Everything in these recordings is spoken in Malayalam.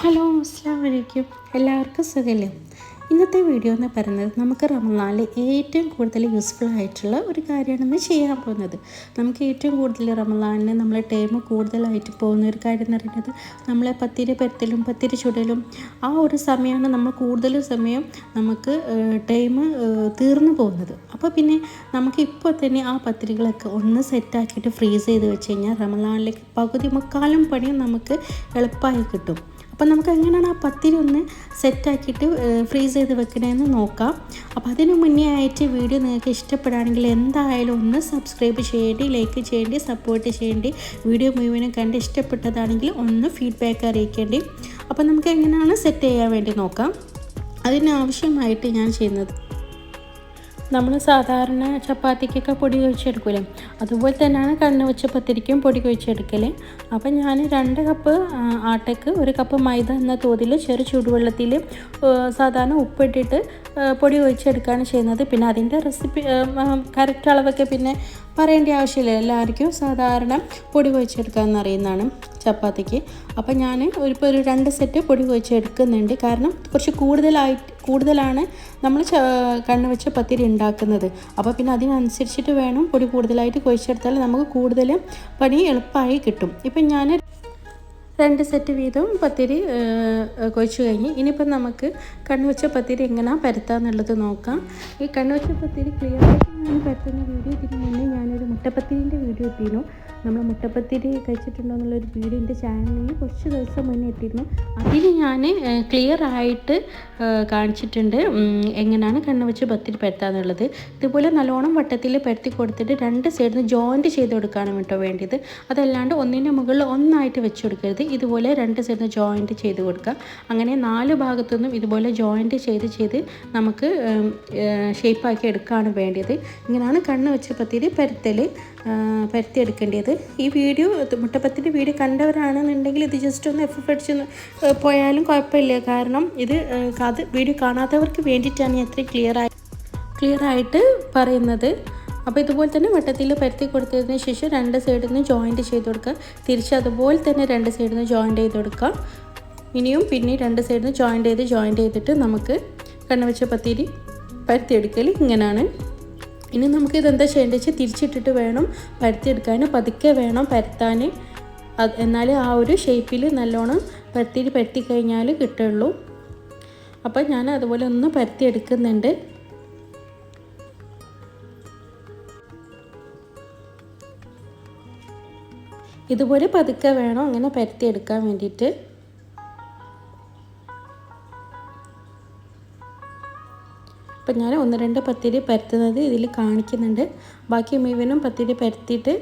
ഹലോ അസ്സാം വലൈക്കും എല്ലാവർക്കും സുഖമില്ലേ ഇന്നത്തെ വീഡിയോ എന്ന് പറയുന്നത് നമുക്ക് റമദാനിൽ ഏറ്റവും കൂടുതൽ യൂസ്ഫുൾ ആയിട്ടുള്ള ഒരു കാര്യമാണെന്ന് ചെയ്യാൻ പോകുന്നത്. നമുക്ക് ഏറ്റവും കൂടുതൽ റമദാനിന് നമ്മൾ ടൈം കൂടുതലായിട്ട് പോകുന്ന ഒരു കാര്യം എന്ന് പറയുന്നത് നമ്മളെ പത്തിരി പരത്തലും പത്തിരി ചുടലും. ആ ഒരു സമയമാണ് നമ്മൾ കൂടുതൽ സമയം നമുക്ക് ടൈം തീർന്നു പോകുന്നത്. അപ്പോൾ പിന്നെ നമുക്ക് ഇപ്പോൾ തന്നെ ആ പത്തിരികളൊക്കെ ഒന്ന് സെറ്റാക്കിയിട്ട് ഫ്രീസ് ചെയ്ത് വെച്ച് കഴിഞ്ഞാൽ റമദാനിലേക്ക് പകുതി മുക്കാലും പണിയും നമുക്ക് എളുപ്പമായി കിട്ടും. അപ്പം നമുക്ക് എങ്ങനെയാണ് ആ പത്തിരി ഒന്ന് സെറ്റാക്കിയിട്ട് ഫ്രീസ് ചെയ്ത് വെക്കണമെന്ന് നോക്കാം. അപ്പോൾ അതിന് മുന്നേ ആയിട്ട് വീഡിയോ നിങ്ങൾക്ക് ഇഷ്ടപ്പെടുകയാണെങ്കിൽ എന്തായാലും ഒന്ന് സബ്സ്ക്രൈബ് ചെയ്യേണ്ടി ലൈക്ക് ചെയ്യേണ്ടി സപ്പോർട്ട് ചെയ്യേണ്ടി വീഡിയോ മുഴുവനും കണ്ട് ഇഷ്ടപ്പെട്ടതാണെങ്കിൽ ഒന്ന് ഫീഡ്ബാക്ക് അറിയിക്കേണ്ടി. അപ്പോൾ നമുക്ക് എങ്ങനെയാണ് സെറ്റ് ചെയ്യാൻ വേണ്ടി നോക്കാം. അതിനാവശ്യമായിട്ട് ഞാൻ ചെയ്യുന്നത് നമ്മൾ സാധാരണ ചപ്പാത്തിക്കൊക്കെ പൊടി കുഴിച്ചെടുക്കൂലേ? അതുപോലെ തന്നെയാണ് കണ്ണ് വെച്ച പത്തിരിക്കും പൊടി കുഴിച്ചെടുക്കൽ അപ്പം ഞാൻ രണ്ട് കപ്പ് ആട്ടയ്ക്ക് ഒരു കപ്പ് മൈദ എന്ന തോതിൽ ചെറു ചൂടുവെള്ളത്തിൽ സാധാരണ ഉപ്പിട്ടിട്ട് പൊടി ഒഴിച്ചെടുക്കുകയാണ് ചെയ്യുന്നത്. പിന്നെ അതിന്റെ റെസിപ്പി കറക്റ്റ് അളവൊക്കെ പിന്നെ പറയേണ്ട ആവശ്യമില്ല. എല്ലാവർക്കും സാധാരണ പൊടി കുഴിച്ചെടുക്കാമെന്ന് അറിയുന്നതാണ് ചപ്പാത്തിക്ക്. അപ്പം ഞാൻ ഇപ്പോൾ ഒരു രണ്ട് സെറ്റ് പൊടി കുഴിച്ചെടുക്കുന്നുണ്ട്. കാരണം കുറച്ച് കൂടുതലായി കൂടുതലാണ് നമ്മൾ കണ്ണ് വെച്ച പത്തിരി ഉണ്ടാക്കുന്നത്. അപ്പോൾ പിന്നെ അതിനനുസരിച്ചിട്ട് വേണം പൊടി കൂടുതലായിട്ട് കുഴിച്ചെടുത്താൽ നമുക്ക് കൂടുതലും പണി എളുപ്പമായി കിട്ടും. ഇപ്പം ഞാൻ രണ്ട് സെറ്റ് വീതം പത്തിരി കൊഴിച്ചു കഴിഞ്ഞ്. ഇനിയിപ്പം നമുക്ക് കണ്ണുവച്ച പത്തിരി എങ്ങനെയാണ് പരത്താന്നുള്ളത് നോക്കാം. ഈ കണ്ണുവച്ച പത്തിരി ക്ലിയർ ആയിട്ട് ഞാൻ പരത്തുന്ന വീഡിയോ ഇതിന് മുന്നേ ഞാനൊരു മുട്ടപ്പത്തിരിന്റെ വീഡിയോ ഇട്ടിരുന്നു. നമ്മൾ മുട്ടപ്പത്തിരി കഴിച്ചിട്ടുണ്ടോ എന്നുള്ളൊരു വീഡിയോ ചാനലിൽ കുറച്ച് ദിവസം മുന്നേ എത്തിയിരുന്നു അതിന് ഞാൻ ക്ലിയർ ആയിട്ട് കാണിച്ചിട്ടുണ്ട് എങ്ങനെയാണ് കണ്ണ് വെച്ച് പത്തിരി പരത്താന്നുള്ളത് ഇതുപോലെ നല്ലോണം വട്ടത്തിൽ പരത്തി കൊടുത്തിട്ട് രണ്ട് സൈഡിൽ നിന്ന് ജോയിന്റ് ചെയ്ത് കൊടുക്കുകയാണ് കേട്ടോ വേണ്ടിയത്. അതല്ലാണ്ട് ഒന്നിന്റെ മുകളിൽ ഒന്നായിട്ട് വെച്ച് കൊടുക്കരുത്. ഇതുപോലെ രണ്ട് സൈഡിൽ നിന്ന് ജോയിന്റ് ചെയ്ത് കൊടുക്കുക. അങ്ങനെ നാല് ഭാഗത്തുനിന്നും ഇതുപോലെ ജോയിന്റ് ചെയ്ത് ചെയ്ത് നമുക്ക് ഷേപ്പാക്കി എടുക്കുകയാണ് വേണ്ടത് ഇങ്ങനെയാണ് കണ്ണ് വെച്ച് പത്തിരി പരത്തൽ ഈ വീഡിയോ മുട്ടപ്പത്തിന്റെ വീഡിയോ കണ്ടവരാണെന്നുണ്ടെങ്കിൽ ഇത് ജസ്റ്റ് ഒന്ന് എഫ് അടിച്ച് പോയാലും കുഴപ്പമില്ല. കാരണം ഇത് അത് വീഡിയോ കാണാത്തവർക്ക് വേണ്ടിയിട്ടാണ് ഞാൻ അത്രയും ക്ലിയർ ആയി ക്ലിയർ ആയിട്ട് പറയുന്നത്. അപ്പോൾ ഇതുപോലെ തന്നെ വട്ടത്തിൽ പരത്തി കൊടുത്തതിന് ശേഷം രണ്ട് സൈഡിൽ നിന്ന് ജോയിന്റ് ചെയ്ത് കൊടുക്കുക. തിരിച്ച് അതുപോലെ തന്നെ രണ്ട് സൈഡിൽ നിന്ന് ജോയിന്റ് ചെയ്ത് കൊടുക്കുക. ഇനിയും പിന്നെ രണ്ട് സൈഡിൽ നിന്ന് ജോയിന്റ് ചെയ്ത് ജോയിന്റ് ചെയ്തിട്ട് നമുക്ക് കണ്ണുവെച്ച പത്തിരി പരത്തിയെടുക്കൽ ഇങ്ങനെയാണ് ഇനി നമുക്ക് ഇതെന്താ ചെയ്യേണ്ടത് വെച്ചാൽ തിരിച്ചിട്ടിട്ട് വേണം പരത്തിയെടുക്കാൻ പതുക്കെ വേണം പരത്താൻ എന്നാൽ ആ ഒരു ഷേപ്പിൽ നല്ലോണം പരത്തി പരത്തി കഴിഞ്ഞാൽ കിട്ടുള്ളൂ. അപ്പോൾ ഞാൻ അതുപോലെ ഒന്ന് പരത്തിയെടുക്കുന്നുണ്ട്. ഇതുപോലെ പതുക്കെ വേണം അങ്ങനെ പരത്തിയെടുക്കാൻ വേണ്ടിയിട്ട്. അപ്പം ഞാൻ ഒന്ന് രണ്ട് പത്തിരി പരത്തുന്നത് ഇതിൽ കാണിക്കുന്നുണ്ട്. ബാക്കി മുഴുവനും പത്തിരി പരത്തിയിട്ട്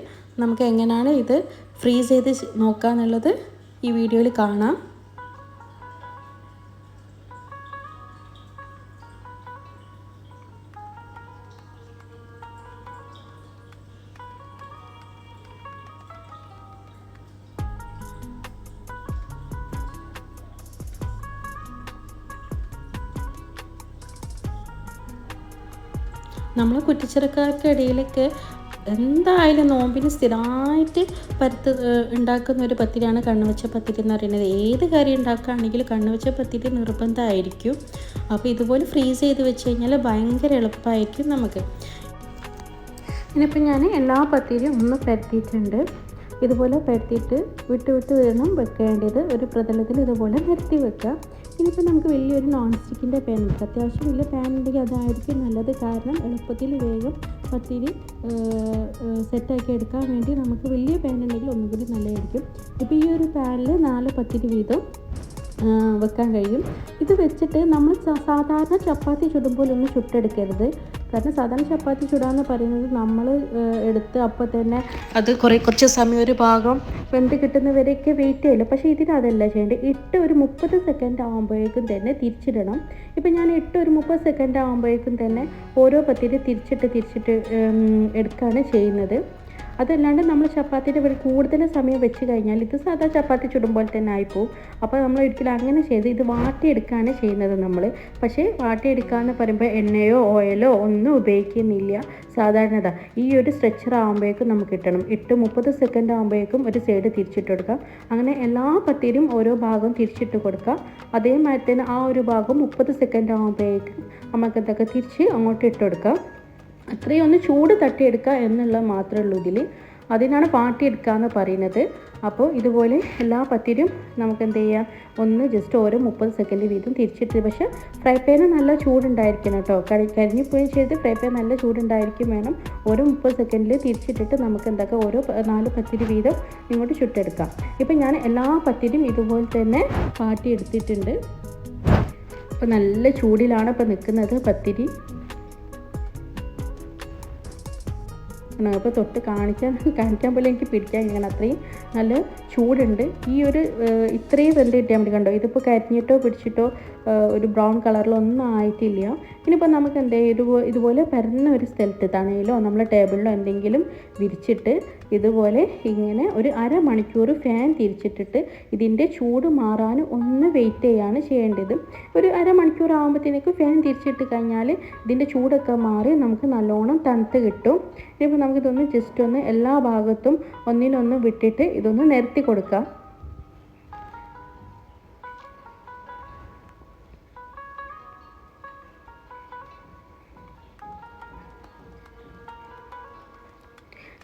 നമുക്ക് എങ്ങനെയാണ് ഇത് ഫ്രീസ് ചെയ്ത് നോക്കുക എന്നുള്ളത് ഈ വീഡിയോയിൽ കാണാം. നമ്മൾ കുറ്റിച്ചിറക്കാർക്കിടയിലൊക്കെ എന്തായാലും നോമ്പിന് സ്ഥിരമായിട്ട് പരുത്ത് ഉണ്ടാക്കുന്ന ഒരു പത്തിരിയാണ് കണ്ണുവച്ച പത്തിരി എന്ന് പറയുന്നത്. ഏത് കറി ഉണ്ടാക്കുകയാണെങ്കിലും കണ്ണുവച്ച പത്തിരി നിർബന്ധമായിരിക്കും. അപ്പോൾ ഇതുപോലെ ഫ്രീസ് ചെയ്ത് വെച്ച് കഴിഞ്ഞാൽ ഭയങ്കര എളുപ്പമായിരിക്കും നമുക്ക്. ഇനിയിപ്പോൾ ഞാൻ എല്ലാ പത്തിരിയും ഒന്ന് പരത്തിയിട്ടുണ്ട്. ഇതുപോലെ പരത്തിയിട്ട് വിട്ട് വിട്ട് വേണം വെക്കേണ്ടത് ഒരു പ്രതലത്തിൽ ഇതുപോലെ നിരത്തി വെക്കുക ഇനിയിപ്പോൾ നമുക്ക് വലിയൊരു നോൺ സ്റ്റിക്കിന്റെ പാൻ ഉണ്ട്. അത്യാവശ്യം വലിയ പാൻ ഉണ്ടെങ്കിൽ അതായിരിക്കും നല്ലത്. കാരണം എളുപ്പത്തിൽ വേഗം പത്തിരി സെറ്റാക്കി എടുക്കാൻ വേണ്ടി നമുക്ക് വലിയ പാൻ ഉണ്ടെങ്കിൽ ഒന്നുകൂടി നല്ലതായിരിക്കും. ഇപ്പോൾ ഈ ഒരു പാനിൽ നാല് പത്തിരി വീതം വെക്കാൻ കഴിയും. ഇത് വെച്ചിട്ട് നമ്മൾ സാധാരണ ചപ്പാത്തി ചുടുമ്പോൾ ഒന്ന് ചുട്ടെടുക്കരുത്. കാരണം സാധാരണ ചപ്പാത്തി ചുടാന്ന് പറയുന്നത് നമ്മൾ എടുത്ത് അപ്പോൾ തന്നെ അത് കുറേ കുറച്ച് സമയം ഒരു ഭാഗം വെന്ത് കിട്ടുന്നവരെയൊക്കെ വെയിറ്റ് ചെയ്യില്ല പക്ഷേ ഇതിന് അതല്ല ചെയ്യേണ്ടത്. ഇട്ട് ഒരു മുപ്പത് സെക്കൻഡ് ആകുമ്പോഴേക്കും തന്നെ തിരിച്ചിടണം. ഇപ്പം ഞാൻ ഇട്ട് ഒരു മുപ്പത് സെക്കൻഡ് ആകുമ്പോഴേക്കും തന്നെ ഓരോ പത്തിരി തിരിച്ചിട്ട് തിരിച്ചിട്ട് എടുക്കുകയാണ് ചെയ്യുന്നത്. അതല്ലാണ്ട് നമ്മൾ ചപ്പാത്തിന്റെ ഒരു കൂടുതൽ സമയം വെച്ച് കഴിഞ്ഞാൽ ഇത് സാധാ ചപ്പാത്തി ചുടുമ്പോൾ തന്നെ ആയിപ്പോവും. അപ്പോൾ നമ്മൾ ഒരിക്കലും അങ്ങനെ ചെയ്ത് ഇത് വാട്ടിയെടുക്കുകയാണ് ചെയ്യുന്നത് നമ്മൾ. പക്ഷേ വാട്ടിയെടുക്കാമെന്ന് പറയുമ്പോൾ എണ്ണയോ ഓയിലോ ഒന്നും ഉപയോഗിക്കുന്നില്ല. സാധാരണത ഈ ഒരു സ്ട്രെച്ചർ ആകുമ്പോഴേക്കും നമുക്ക് കിട്ടണം. എട്ട് മുപ്പത് സെക്കൻഡ് ആകുമ്പോഴേക്കും ഒരു സൈഡ് തിരിച്ചിട്ട് കൊടുക്കാം. അങ്ങനെ എല്ലാ പത്തിരും ഓരോ ഭാഗം തിരിച്ചിട്ട് കൊടുക്കാം. അതേമാതിരി തന്നെ ആ ഒരു ഭാഗം മുപ്പത് സെക്കൻഡ് ആകുമ്പോഴേക്കും നമുക്ക് തിരിച്ച് അങ്ങോട്ട് ഇട്ട് കൊടുക്കുക അത്രയും ഒന്ന് ചൂട് തട്ടിയെടുക്കുക എന്നുള്ളത് മാത്രമേ ഉള്ളൂ ഇതിൽ അതിനാണ് പാട്ടിയെടുക്കുക എന്ന് പറയുന്നത്. അപ്പോൾ ഇതുപോലെ എല്ലാ പത്തിരും നമുക്ക് എന്ത് ചെയ്യാം? ഒന്ന് ജസ്റ്റ് ഓരോ മുപ്പത് സെക്കൻഡ് വീതം തിരിച്ചിട്ട് പക്ഷേ ഫ്രൈ പാന് നല്ല ചൂടുണ്ടായിരിക്കണം കേട്ടോ. കരി കരിഞ്ഞു പോയി ചെയ്ത് ഫ്രൈ പാൻ നല്ല ചൂടുണ്ടായിരിക്കും വേണം. ഓരോ മുപ്പത് സെക്കൻഡിൽ തിരിച്ചിട്ടിട്ട് നമുക്ക് എന്തൊക്കെ? ഓരോ നാല് പത്തിരി വീതം ഇങ്ങോട്ട് ചുട്ടെടുക്കാം. ഇപ്പം ഞാൻ എല്ലാ പത്തിരും ഇതുപോലെ തന്നെ പാട്ടിയെടുത്തിട്ടുണ്ട് അപ്പോൾ നല്ല ചൂടിലാണ് ഇപ്പോൾ നിൽക്കുന്നത് പത്തിരി. അപ്പോൾ തൊട്ട് കാണിക്കാൻ കാണിക്കാൻ പോലും എനിക്ക് പിടിക്കാൻ ഇങ്ങനെ അത്രയും. നല്ല ചൂടുണ്ട്. ഈ ഒരു ഇത്രയും വെന്ത് കിട്ടിയാൽ മതി കണ്ടോ? ഇതിപ്പോൾ കരിഞ്ഞിട്ടോ പിടിച്ചിട്ടോ ഒരു ബ്രൗൺ കളറിലൊന്നും ആയിട്ടില്ല. ഇനിയിപ്പോൾ നമുക്ക് എന്ത് ഇതുപോലെ ഇതുപോലെ പരന്ന ഒരു സ്ഥലത്ത് തണയിലോ നമ്മളെ ടേബിളിലോ എന്തെങ്കിലും വിരിച്ചിട്ട് ഇതുപോലെ ഇങ്ങനെ ഒരു അരമണിക്കൂർ ഫാൻ തിരിച്ചിട്ടിട്ട് ഇതിന്റെ ചൂട് മാറാൻ ഒന്ന് വെയിറ്റ് ചെയ്യാണ് ചെയ്യേണ്ടത്. ഒരു അരമണിക്കൂർ ആകുമ്പോഴത്തേക്ക് ഫാൻ തിരിച്ചിട്ട് കഴിഞ്ഞാൽ ഇതിന്റെ ചൂടൊക്കെ മാറി നമുക്ക് നല്ലോണം തണുത്ത് കിട്ടും. ഇനിയിപ്പോൾ നമുക്കിതൊന്ന് ജസ്റ്റ് ഒന്ന് എല്ലാ ഭാഗത്തും ഒന്നിനൊന്ന് വിട്ടിട്ട് ഇതൊന്ന് നിരത്തി കൊടുക്കാം.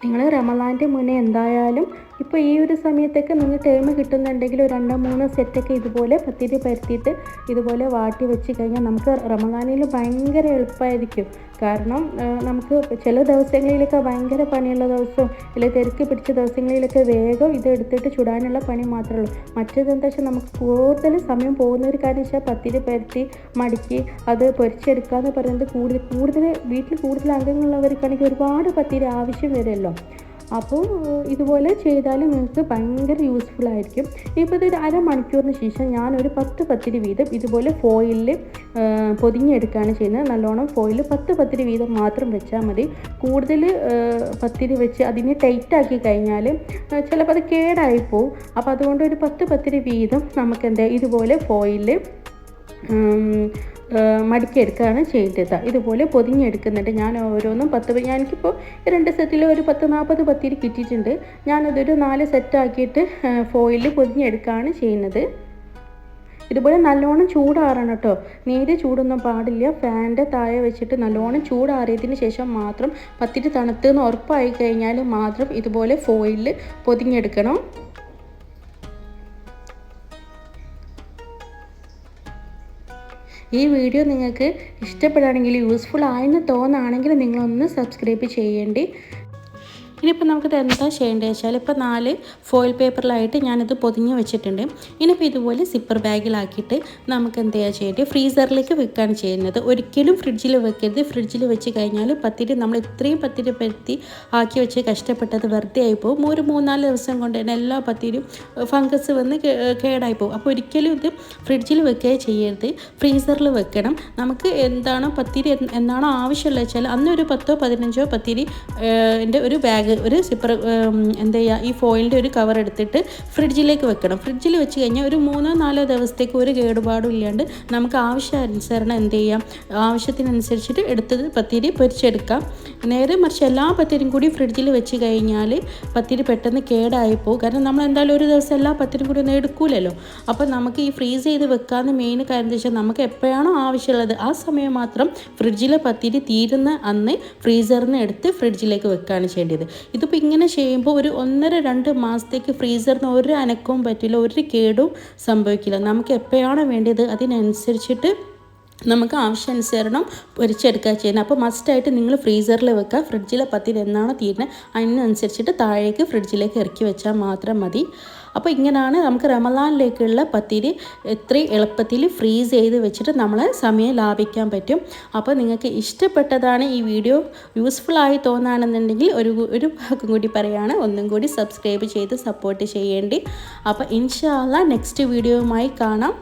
നിങ്ങൾ റമലാന്റെ മുന്നേ എന്തായാലും ഇപ്പോൾ ഈ ഒരു സമയത്തൊക്കെ നിങ്ങൾ ടൈം കിട്ടുന്നുണ്ടെങ്കിൽ ഒരു രണ്ടോ മൂന്നോ സെറ്റൊക്കെ ഇതുപോലെ പത്തിരി പരത്തിയിട്ട് ഇതുപോലെ വാട്ടി വെച്ച് കഴിഞ്ഞാൽ നമുക്ക് റമദാനിൽ ഭയങ്കര എളുപ്പമായിരിക്കും കാരണം നമുക്ക് ചില ദിവസങ്ങളിലൊക്കെ ഭയങ്കര പണിയുള്ള ദിവസവും അല്ലെങ്കിൽ തിരക്ക് പിടിച്ച ദിവസങ്ങളിലൊക്കെ വേഗം ഇത് എടുത്തിട്ട് ചുടാനുള്ള പണി മാത്രമേ ഉള്ളൂ. മറ്റേത് എന്താ വെച്ചാൽ നമുക്ക് കൂടുതൽ സമയം പോകുന്ന ഒരു കാര്യം വെച്ചാൽ പത്തിരി പരത്തി മടക്കി അത് പൊരിച്ചെടുക്കുക എന്ന് പറയുന്നത് കൂടുതൽ കൂടുതൽ വീട്ടിൽ കൂടുതൽ അംഗങ്ങളുള്ളവർക്കാണെങ്കിൽ ഒരുപാട് പത്തിരി ആവശ്യം വരുമല്ലോ. അപ്പോൾ ഇതുപോലെ ചെയ്താൽ നിങ്ങൾക്ക് ഭയങ്കര യൂസ്ഫുൾ ആയിരിക്കും. ഇപ്പോൾ ഇതൊരു അരമണിക്കൂറിന് ശേഷം ഞാനൊരു പത്ത് പത്തിരി വീതം ഇതുപോലെ ഫോയിലിൽ പൊതിഞ്ഞെടുക്കുകയാണ് ചെയ്യുന്നത്. നല്ലോണം ഫോയിൽ പത്ത് പത്തിരി വീതം മാത്രം വെച്ചാൽ മതി. കൂടുതൽ പത്തിരി വെച്ച് അതിനെ ടൈറ്റാക്കി കഴിഞ്ഞാൽ ചിലപ്പോൾ അത് കേടായി പോവും. അപ്പോൾ അതുകൊണ്ട് ഒരു പത്ത് പത്തിരി വീതം നമുക്ക് എന്താ ഇതുപോലെ ഫോയിലിൽ മടിക്കെടുക്കുകയാണ് ചെയ്യേണ്ടത് ഇതുപോലെ പൊതിഞ്ഞെടുക്കുന്നുണ്ട്. ഞാൻ ഓരോന്നും പത്ത് ഞാൻ എനിക്കിപ്പോൾ രണ്ട് സെറ്റിൽ ഒരു പത്ത് നാൽപ്പത് പത്തിരി കിട്ടിയിട്ടുണ്ട്. ഞാനതൊരു നാല് സെറ്റാക്കിയിട്ട് ഫോയിലിൽ പൊതിഞ്ഞെടുക്കുകയാണ് ചെയ്യുന്നത്. ഇതുപോലെ നല്ലോണം ചൂടാറണം കേട്ടോ. നേരെ ചൂടൊന്നും പാടില്ല. ഫാനിന്റെ താഴെ വെച്ചിട്ട് നല്ലോണം ചൂടാറിയതിന് ശേഷം മാത്രം പത്തിരി തണുത്തെന്ന് ഉറപ്പായി കഴിഞ്ഞാൽ മാത്രം ഇതുപോലെ ഫോയിലിൽ പൊതിഞ്ഞെടുക്കണം. ഈ വീഡിയോ നിങ്ങൾക്ക് ഇഷ്ടപ്പെടുകയാണെങ്കിൽ യൂസ്ഫുൾ ആയെന്ന് തോന്നുകയാണെങ്കിൽ നിങ്ങളൊന്ന് സബ്സ്ക്രൈബ് ചെയ്യേണ്ടി. ഇനിയിപ്പോൾ നമുക്കിത് എന്താ ചെയ്യേണ്ടത് വെച്ചാൽ ഇപ്പോൾ നാല് ഫോയിൽ പേപ്പറിലായിട്ട് ഞാനിത് പൊതിഞ്ഞ് വെച്ചിട്ടുണ്ട്. ഇനിയിപ്പോൾ ഇതുപോലെ സിപ്പർ ബാഗിലാക്കിയിട്ട് നമുക്ക് എന്താ ചെയ്യേണ്ടത്? ഫ്രീസറിലേക്ക് വെക്കുകയാണ് ചെയ്യുന്നത്. ഒരിക്കലും ഫ്രിഡ്ജിൽ വെക്കരുത്. ഫ്രിഡ്ജിൽ വെച്ച് കഴിഞ്ഞാൽ പത്തിരി നമ്മൾ ഇത്രയും പത്തിരി പരുത്തി ആക്കി വെച്ച് കഷ്ടപ്പെട്ടത് വെറുതെ ആയിപ്പോവും ഒരു മൂന്നാൽ ദിവസം കൊണ്ട് തന്നെ എല്ലാ പത്തിരിയും ഫംഗസ് വന്ന് കേടായി പോകും. അപ്പോൾ ഒരിക്കലും ഇത് ഫ്രിഡ്ജിൽ വെക്കുക ചെയ്യരുത്. ഫ്രീസറിൽ വെക്കണം. നമുക്ക് എന്താണോ പത്തിരി എന്താണോ ആവശ്യമുള്ളത് വെച്ചാൽ അന്ന് ഒരു പത്തോ പതിനഞ്ചോ പത്തിരി ഒരു ബാഗ് ബാഗ് ഒരു സിപ്പർ എന്താ ചെയ്യുക ഈ ഫോയിലിന്റെ ഒരു കവർ എടുത്തിട്ട് ഫ്രിഡ്ജിലേക്ക് വെക്കണം. ഫ്രിഡ്ജിൽ വെച്ച് കഴിഞ്ഞാൽ ഒരു മൂന്നോ നാലോ ദിവസത്തേക്ക് ഒരു കേടുപാടും ഇല്ലാണ്ട് നമുക്ക് ആവശ്യാനുസരണം എന്ത് ചെയ്യാം? ആവശ്യത്തിനനുസരിച്ചിട്ട് എടുത്തത് പത്തിരി പൊരിച്ചെടുക്കാം. നേരെ മറിച്ച് എല്ലാ പത്തിരിയും കൂടി ഫ്രിഡ്ജിൽ വെച്ച് കഴിഞ്ഞാൽ പത്തിരി പെട്ടെന്ന് കേടായി പോകും കാരണം നമ്മൾ എന്തായാലും ഒരു ദിവസം എല്ലാ പത്തിരിയും കൂടി ഒന്നും എടുക്കൂലല്ലോ. അപ്പോൾ നമുക്ക് ഈ ഫ്രീസ് ചെയ്ത് വെക്കാമെന്ന് മെയിൻ കാര്യം എന്താ വെച്ചാൽ നമുക്ക് എപ്പോഴാണോ ആവശ്യമുള്ളത് ആ സമയം മാത്രം ഫ്രിഡ്ജിലെ പത്തിരി തീരുന്ന അന്ന് ഫ്രീസറിൽ നിന്ന് എടുത്ത് ഫ്രിഡ്ജിലേക്ക് വെക്കുകയാണ് ചെയ്യേണ്ടത്. ഇതിപ്പോൾ ഇങ്ങനെ ചെയ്യുമ്പോൾ ഒരു ഒന്നര രണ്ട് മാസത്തേക്ക് ഫ്രീസറിന് ഒരു അനക്കവും പറ്റില്ല ഒരു കേടും സംഭവിക്കില്ല. നമുക്ക് എപ്പോഴാണ് വേണ്ടത് അതിനനുസരിച്ചിട്ട് നമുക്ക് ആവശ്യാനുസരണം പൊരിച്ചെടുക്കുക ചെയ്യുന്നത് അപ്പോൾ മസ്റ്റായിട്ട് നിങ്ങൾ ഫ്രീസറിൽ വെക്കുക ഫ്രിഡ്ജിലെ പത്തിൽ എന്നാണോ തീരുന്നത് അതിനനുസരിച്ചിട്ട് താഴേക്ക് ഫ്രിഡ്ജിലേക്ക് ഇറക്കി വെച്ചാൽ മാത്രം മതി. അപ്പോൾ ഇങ്ങനെയാണ് നമുക്ക് റമലാനിലേക്കുള്ള പത്തിരി ഇത്രയും എളുപ്പത്തിൽ ഫ്രീസ് ചെയ്ത് വെച്ചിട്ട് നമ്മൾ സമയം ലാഭിക്കാൻ പറ്റും. അപ്പോൾ നിങ്ങൾക്ക് ഇഷ്ടപ്പെട്ടതാണ് ഈ വീഡിയോ യൂസ്ഫുൾ ആയി തോന്നുകയാണെന്നുണ്ടെങ്കിൽ ഒരു ഒരു ഭാഗം കൂടി പറയുകയാണ് ഒന്നും കൂടി സബ്സ്ക്രൈബ് ചെയ്ത് സപ്പോർട്ട് ചെയ്യേണ്ടി. അപ്പോൾ ഇൻഷാല്ല നെക്സ്റ്റ് വീഡിയോയുമായി കാണാം.